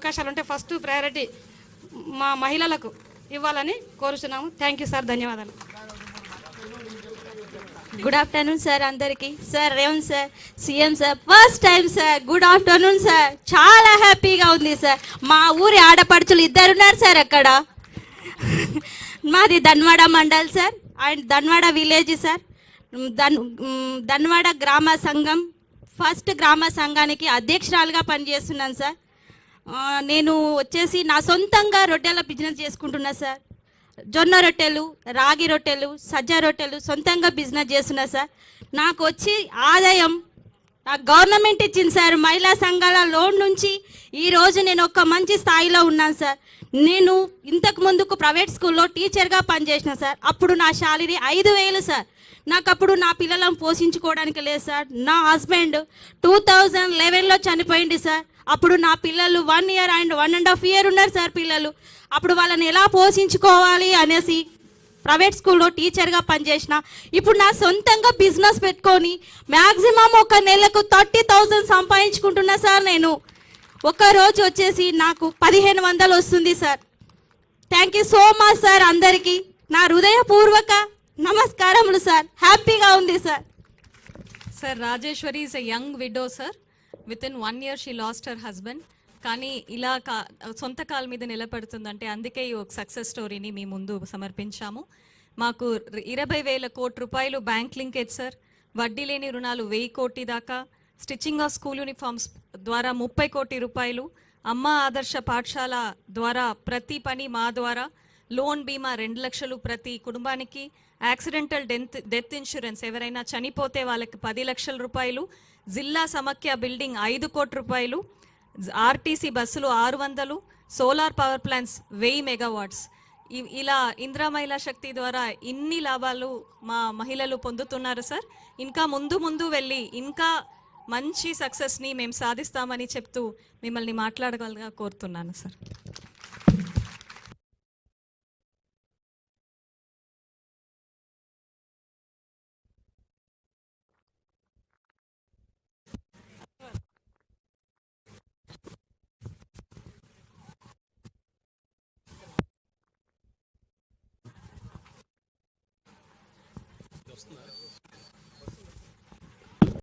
అవకాశాలు ఉంటే first priority మా మహిళలకు ఇవ్వాలని కోరుచున్నాము. థ్యాంక్ యూ సార్ ధన్యవాదాలు. గుడ్ ఆఫ్టర్నూన్ సార్ అందరికి. Sir Revanth sir CM sir first time sir good afternoon sir చాలా హ్యాపీగా ఉంది సార్ మా ఊరి ఆడపడుచులు ఇద్దరు ఉన్నారు సార్ అక్కడ. మాది Dhanwada mandal sir and Dhanwada village sir Dhan Dhanwada గ్రామ సంఘం ఫస్ట్ గ్రామ సంఘానికి అధ్యక్షురాలుగా పనిచేస్తున్నాను సార్ నేను వచ్చేసి నా సొంతంగా రొట్టెల బిజినెస్ చేసుకుంటున్నా సార్. జొన్న రొట్టెలు రాగి రొట్టెలు సజ్జ రొట్టెలు సొంతంగా బిజినెస్ చేస్తున్నా సార్. నాకు వచ్చి ఆదాయం నాకు గవర్నమెంట్ ఇచ్చింది సార్. మహిళా సంఘాల లోన్ నుంచి ఈరోజు నేను ఒక మంచి స్థాయిలో ఉన్నాను సార్. నేను ఇంతకు ముందుకు ప్రైవేట్ స్కూల్లో టీచర్గా పనిచేసిన సార్. అప్పుడు నా శాలరీ ఐదు వేలు సార్. నాకు అప్పుడు నా పిల్లలను పోషించుకోవడానికి లేదు సార్. నా హస్బెండ్ టూ థౌజండ్ లెవెన్లో చనిపోయింది సార్. అప్పుడు నా పిల్లలు one year and one and half year ఉన్నారు సార్ పిల్లలు. అప్పుడు వాళ్ళని ఎలా పోషించుకోవాలి అనేసి ప్రైవేట్ స్కూల్లో టీచర్గా పనిచేసిన. ఇప్పుడు నా సొంతంగా బిజినెస్ పెట్టుకొని మ్యాక్సిమం ఒక నెలకు థర్టీ థౌజండ్ సంపాదించుకుంటున్నా సార్ నేను. ఒక రోజు వచ్చేసి నాకు పదిహేను వందలు వస్తుంది sir. Thank you so much sir అందరికీ. నా హృదయపూర్వక నమస్కారములు సార్. హ్యాపీగా ఉంది sir. Sir Rajeshwari is a young widow sir within one year she lost her husband కానీ ఇలా కా సొంత కాల మీద నిలబడుతుందంటే అందుకే ఈ ఒక సక్సెస్ స్టోరీని మీ ముందు సమర్పించాము. మాకు ఇరవై వేల కోటి రూపాయలు బ్యాంక్ లింకేజ్ సార్ వడ్డీ లేని రుణాలు వెయ్యి కోటి దాకా. స్టిచ్చింగ్ ఆఫ్ స్కూల్ యూనిఫామ్స్ ద్వారా ముప్పై కోటి రూపాయలు. అమ్మ ఆదర్శ పాఠశాల ద్వారా ప్రతి పని మా ద్వారా. లోన్ బీమా రెండు లక్షలు ప్రతి కుటుంబానికి. యాక్సిడెంటల్ డెత్ డెత్ ఇన్సూరెన్స్ ఎవరైనా చనిపోతే వాళ్ళకి పది లక్షల రూపాయలు. జిల్లా సమఖ్య బిల్డింగ్ ఐదు కోట్ల రూపాయలు ఆర్టీసీ బస్సులు ఆరు వందలు సోలార్ పవర్ ప్లాంట్స్ వెయ్యి మెగావాట్స్. ఇలా ఇందిరా మహిళా శక్తి ద్వారా ఇన్ని లాభాలు మా మహిళలు పొందుతున్నారు సార్. ఇంకా ముందు ముందు వెళ్ళి ఇంకా మంచి సక్సెస్ని మేము సాధిస్తామని చెప్తూ మిమ్మల్ని మాట్లాడగలగా కోరుతున్నాను సార్. aslında.